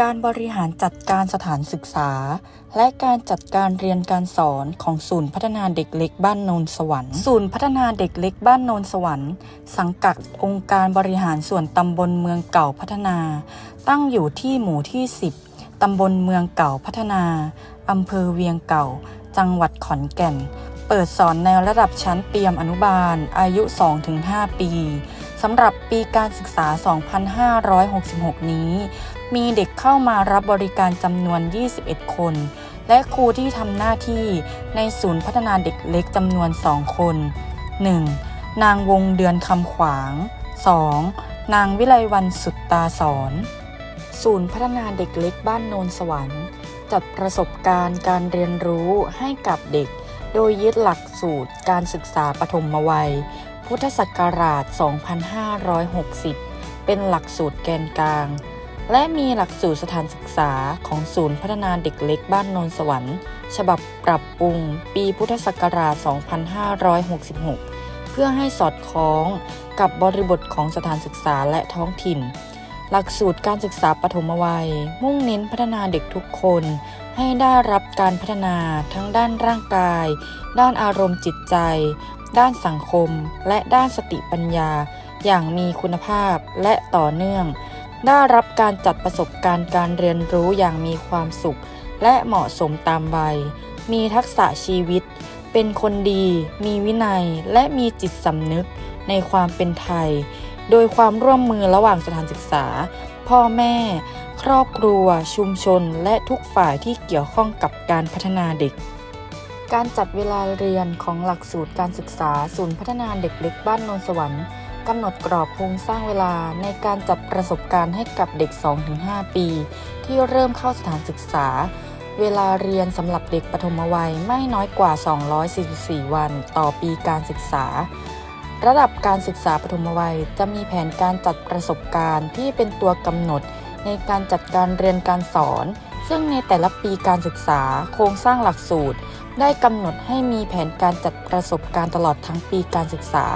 การบริหารจัดการสถานศึกษา และการจัดการเรียนการสอนของศูนย์พัฒนาเด็กเล็กบ้านโนนสวรรค์ ศูนย์พัฒนาเด็กเล็กบ้านโนนสวรรค์ สังกัดองค์การบริหารส่วนตำบลเมืองเก่าพัฒนา ตั้งอยู่ที่หมู่ที่ 10 ตำบลเมืองเก่าพัฒนา อำเภอเวียงเก่า จังหวัดขอนแก่น เปิดสอนในระดับชั้นเตรียมอนุบาล อายุ 2-5 ปีสำหรับปีการศึกษา 2566 นี้ มีเด็กเข้ามารับบริการจำนวน 21 คน และครูที่ทำหน้าที่ในศูนย์พัฒนาเด็กเล็กจำนวน 2 คน 1. นางวงเดือนคำขวาง 2. นางวิไลวันสุดตาสอนศูนย์พัฒนาเด็กเล็กบ้านโนนสวรรค์ จัดประสบการณ์การเรียนรู้ให้กับเด็ก โดยยึดหลักสูตรการศึกษาปฐมวัย พุทธศักราช 2560 เป็นหลักสูตรแกนกลาง และมีหลักสูตรสถานศึกษาของศูนย์พัฒนาเด็กเล็กบ้านนนสวรรค์ ฉบับปรับปรุงปีพุทธศักราช 2566 เพื่อให้สอดคล้องกับบริบทของสถานศึกษาและท้องถิ่น หลักสูตรการศึกษาปฐมวัย มุ่งเน้นพัฒนาเด็กทุกคน ให้ได้รับการพัฒนาทั้งด้านร่างกาย ด้านอารมณ์จิตใจ ด้านสังคม และด้านสติปัญญา อย่างมีคุณภาพและต่อเนื่อง ได้รับการจัดประสบการณ์การเรียนรู้อย่างมีความสุข และเหมาะสมตามวัย มีทักษะชีวิต เป็นคนดี มีวินัย และมีจิตสำนึกในความเป็นไทย โดยความร่วมมือระหว่างสถานศึกษา พ่อแม่ ครอบครัว ชุมชน และทุกฝ่ายที่เกี่ยวข้องกับการพัฒนาเด็กการจัดเวลาเรียนของหลักสูตรการศึกษาศูนย์พัฒนาเด็กเล็กบ้านนนสวรรค์ กำหนดกรอบโครงสร้างเวลาในการจัดประสบการณ์ให้กับเด็ก 2-5 ปี ที่เริ่มเข้าสถานศึกษา เวลาเรียนสำหรับเด็กปฐมวัยไม่น้อยกว่า 244 วันต่อปีการศึกษา ระดับการศึกษาปฐมวัยจะมีแผนการจัดประสบการณ์ที่เป็นตัวกำหนดในการจัดการเรียนการสอน ซึ่งในแต่ละปีการศึกษาโครงสร้างหลักสูตร ได้กำหนดให้มีแผนการจัดประสบการณ์ตลอดทั้งปีการศึกษา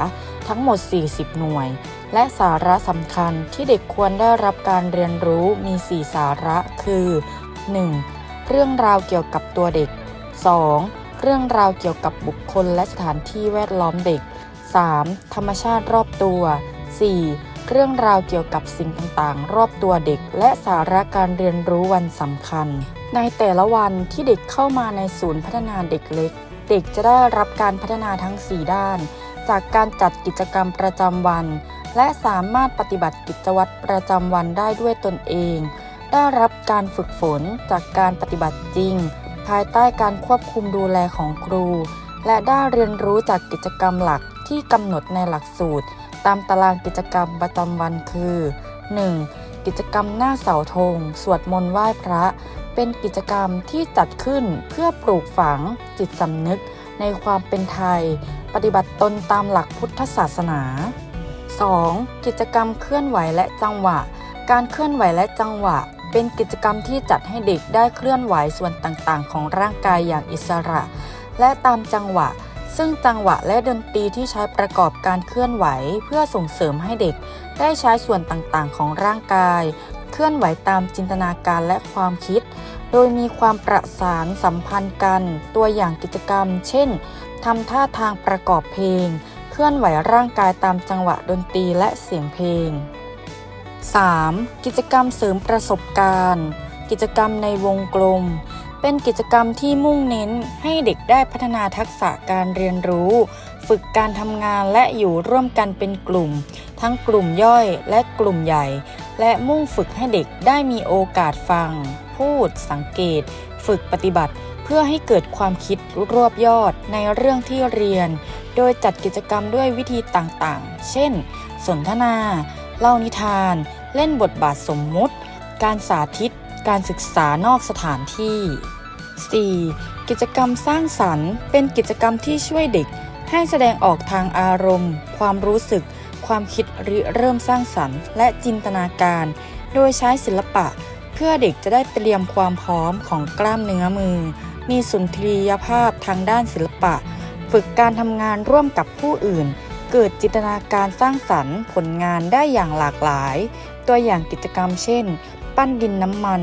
ทั้งหมด 40 หน่วย และสาระสำคัญที่เด็กควรได้รับการเรียนรู้มี 4 สาระคือ 1. เรื่องราวเกี่ยวกับตัวเด็ก 2. เรื่องราวเกี่ยวกับบุคคลและสถานที่แวดล้อมเด็ก 3. ธรรมชาติรอบตัว 4. เรื่องราวเกี่ยวกับสิ่งต่างๆ รอบตัวเด็ก และสาระการเรียนรู้วันสำคัญ ในแต่ละวันที่เด็กเข้ามาในศูนย์พัฒนาเด็กเล็ก เด็กจะได้รับการพัฒนาทั้ง 4 ด้าน จากการจัดกิจกรรมประจำวัน และสามารถปฏิบัติกิจวัตรประจำวันได้ด้วยตนเอง ได้รับการฝึกฝนจากการปฏิบัติจริง ภายใต้การควบคุมดูแลของครู และได้เรียนรู้จากกิจกรรมหลักที่กำหนดในหลักสูตร ตามตารางกิจกรรมประจำวันคือ 1. กิจกรรมหน้าเสาธง สวดมนต์ไหว้พระ เป็นกิจกรรมที่จัดขึ้นเพื่อปลูกฝังจิตสำนึกในความเป็นไทย ปฏิบัติตนตามหลักพุทธศาสนา 2. กิจกรรมเคลื่อนไหวและจังหวะ การเคลื่อนไหวและจังหวะ เป็นกิจกรรมที่จัดให้เด็กได้เคลื่อนไหวส่วนต่างๆ ของร่างกายอย่างอิสระ และตามจังหวะ ซึ่งจังหวะและดนตรีที่ใช้ประกอบการเคลื่อนไหว เพื่อส่งเสริมให้เด็กได้ใช้ส่วนต่างๆ ของร่างกาย เคลื่อนไหวตามจินตนาการและความคิด โดยมีความประสานสัมพันธ์กัน ตัวอย่างกิจกรรม เช่นทำท่าทางประกอบเพลง เคลื่อนไหวร่างกายตามจังหวะดนตรีและเสียงเพลง 3. กิจกรรมเสริมประสบการณ์ กิจกรรมในวงกลม เป็นกิจกรรมที่มุ่งเน้นให้เด็กได้พัฒนาทักษะการเรียนรู้ ฝึกการทำงานและอยู่ร่วมกันเป็นกลุ่ม ทั้งกลุ่มย่อยและกลุ่มใหญ่ และมุ่งฝึกให้เด็กได้มีโอกาสฟัง พูด สังเกต ฝึกปฏิบัติ เพื่อให้เกิดความคิดรวบยอดในเรื่องที่เรียน โดยจัดกิจกรรมด้วยวิธีต่างๆ เช่น สนทนา เล่านิทาน เล่นบทบาทสมมุติ การสาธิต การศึกษานอกสถานที่ 4. กิจกรรมสร้างสรรค์ เป็นกิจกรรมที่ช่วยเด็ก ให้แสดงออกทางอารมณ์ ความรู้สึก ความคิดริเริ่มสร้างสรรค์ และจินตนาการ โดยใช้ศิลปะ เพื่อเด็กจะได้เตรียมความพร้อมของกล้ามเนื้อมือ มีสุนทรียภาพทางด้านศิลปะ ฝึกการทำงานร่วมกับผู้อื่น เกิดจินตนาการสร้างสรรค์ ผลงานได้อย่างหลากหลาย ตัวอย่างกิจกรรมเช่น ปั้นดินน้ำมัน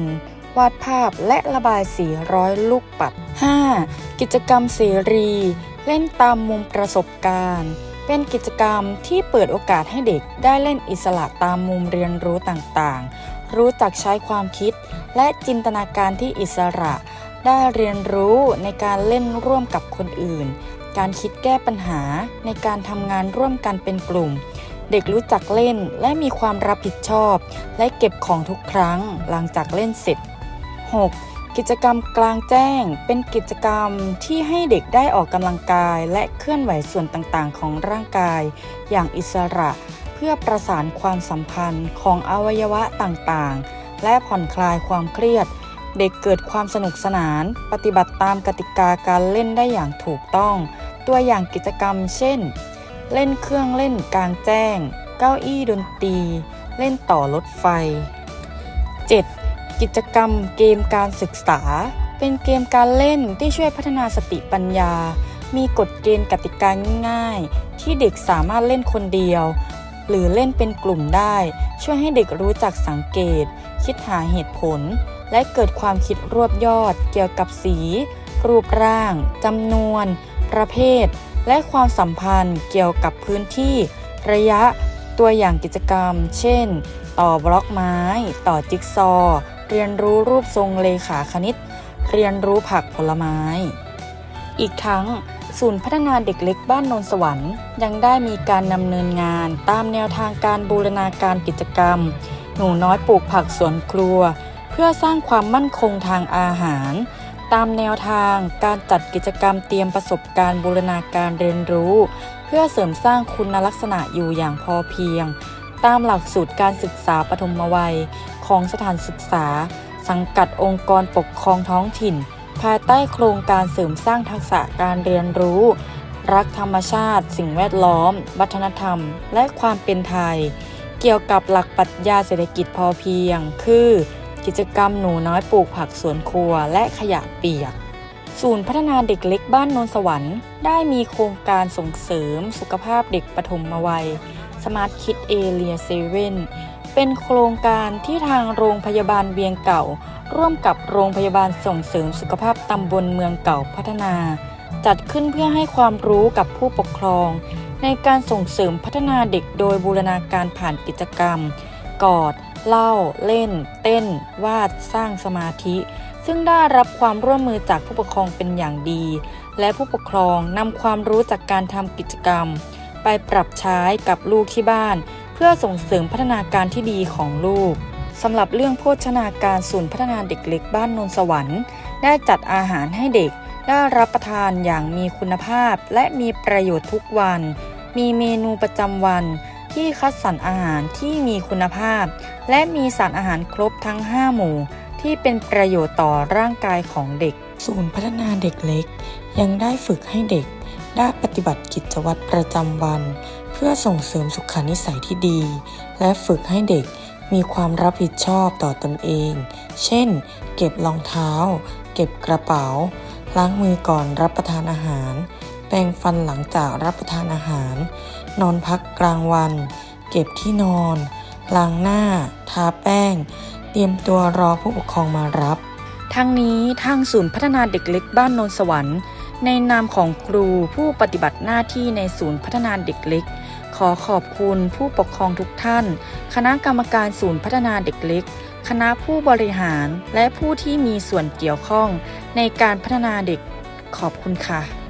วาดภาพและระบายสีร้อยลูกปัด 5. กิจกรรมเสรี เล่นตามมุมประสบการณ์ เป็นกิจกรรมที่เปิดโอกาสให้เด็กได้เล่นอิสระตามมุมเรียนรู้ต่างๆ รู้จักใช้ความคิด และจินตนาการที่อิสระ ได้เรียนรู้ในการเล่นร่วมกับคนอื่น การคิดแก้ปัญหาในการทำงานร่วมกันเป็นกลุ่ม เด็กรู้จักเล่นและมีความรับผิดชอบ และเก็บของทุกครั้งหลังจากเล่นเสร็จ 6. กิจกรรมกลางแจ้ง เป็นกิจกรรมที่ให้เด็กได้ออกกำลังกาย และเคลื่อนไหวส่วนต่างๆ ของร่างกาย อย่างอิสระ เพื่อประสานความสัมพันธ์ของอวัยวะต่างๆ และผ่อนคลายความเครียด เด็กเกิดความสนุกสนาน ปฏิบัติตามกติกาการเล่นได้อย่างถูกต้อง ตัวอย่างกิจกรรมเช่น เล่นเครื่องเล่นกลางแจ้ง เก้าอี้ดนตรี เล่นต่อรถไฟ 7. กิจกรรมเกมการศึกษา เป็นเกมการเล่นที่ช่วยพัฒนาสติปัญญา มีกฎเกณฑ์กติกาง่ายๆ ที่เด็กสามารถเล่นคนเดียว หรือเล่นเป็นกลุ่มได้ ช่วยให้เด็กรู้จักสังเกต คิดหาเหตุผล และเกิดความคิดรวบยอดเกี่ยวกับสี รูปร่างจำนวน ประเภท และความสัมพันธ์เกี่ยวกับพื้นที่ ระยะตัวอย่างกิจกรรม เช่น ต่อบล็อกไม้ ต่อจิ๊กซอ เรียนรู้รูปทรงเลขาคณิต เรียนรู้ผักผลไม้ อีกทั้งศูนย์พัฒนาเด็กเล็กบ้านนนสวรรค์ ยังได้มีการดำเนินงานตามแนวทางการบูรณาการกิจกรรม หนูน้อยปลูกผักสวนครัว เพื่อสร้างความมั่นคงทางอาหาร ตามแนวทางการจัดกิจกรรมเตรียมประสบการณ์บูรณาการเรียนรู้ เพื่อเสริมสร้างคุณลักษณะอยู่อย่างพอเพียง ตามหลักสูตรการศึกษาปฐมวัย ของสถานศึกษา สังกัดองค์กรปกครองท้องถิ่น ภายใต้โครงการเสริมสร้างทักษะการเรียนรู้ รักธรรมชาติ สิ่งแวดล้อม วัฒนธรรม และความเป็นไทย เกี่ยวกับหลักปรัชญาเศรษฐกิจพอเพียง คือ กิจกรรมหนูน้อยปลูกผักสวนครัวและขยะเปียก ศูนย์พัฒนาเด็กเล็กบ้านนนสวรรค์ ได้มีโครงการส่งเสริมสุขภาพเด็กปฐมวัย Smart Kid Area 7เป็นโครงการที่ทางโรงพยาบาลเวียงเก่า ร่วมกับโรงพยาบาลส่งเสริมสุขภาพตำบลเมืองเก่าพัฒนา จัดขึ้นเพื่อให้ความรู้กับผู้ปกครอง ในการส่งเสริมพัฒนาเด็กโดยบูรณาการผ่านกิจกรรม กอด เล่า เล่น เต้น วาด สร้างสมาธิ ซึ่งได้รับความร่วมมือจากผู้ปกครองเป็นอย่างดี และผู้ปกครองนำความรู้จากการทำกิจกรรม ไปปรับใช้กับลูกที่บ้าน เพื่อส่งเสริมพัฒนาการที่ดีของลูกสำหรับเรื่องโภชนาการศูนย์พัฒนาเด็กเล็กบ้านนนสวรรค์ ได้จัดอาหารให้เด็กได้รับประทานอย่างมีคุณภาพ และมีประโยชน์ทุกวัน มีเมนูประจำวันที่คัดสรรอาหารที่มีคุณภาพ และมีสารอาหารครบทั้ง 5 หมู่ ที่เป็นประโยชน์ต่อร่างกายของเด็ก ศูนย์พัฒนาเด็กเล็ก ยังได้ฝึกให้เด็ก ได้ปฏิบัติกิจวัตรประจำวัน เพื่อส่งเสริมสุขนิสัยที่ดี และฝึกให้เด็กมีความรับผิดชอบต่อตนเอง เช่น เก็บรองเท้า เก็บกระเป๋า ล้างมือก่อนรับประทานอาหาร แปรงฟันหลังจากรับประทานอาหาร นอนพักกลางวัน เก็บที่นอน ล้างหน้า ทาแป้ง เตรียมตัวรอผู้ปกครองมารับ ทั้งนี้ทางศูนย์พัฒนาเด็กเล็กบ้านโนนสวรรค์ ในนามของครูผู้ปฏิบัติหน้าที่ในศูนย์พัฒนาเด็กเล็ก ขอขอบคุณผู้ปกครองทุกท่าน คณะกรรมการศูนย์พัฒนาเด็กเล็ก คณะผู้บริหารและผู้ที่มีส่วนเกี่ยวข้องในการพัฒนาเด็กขอบคุณค่ะ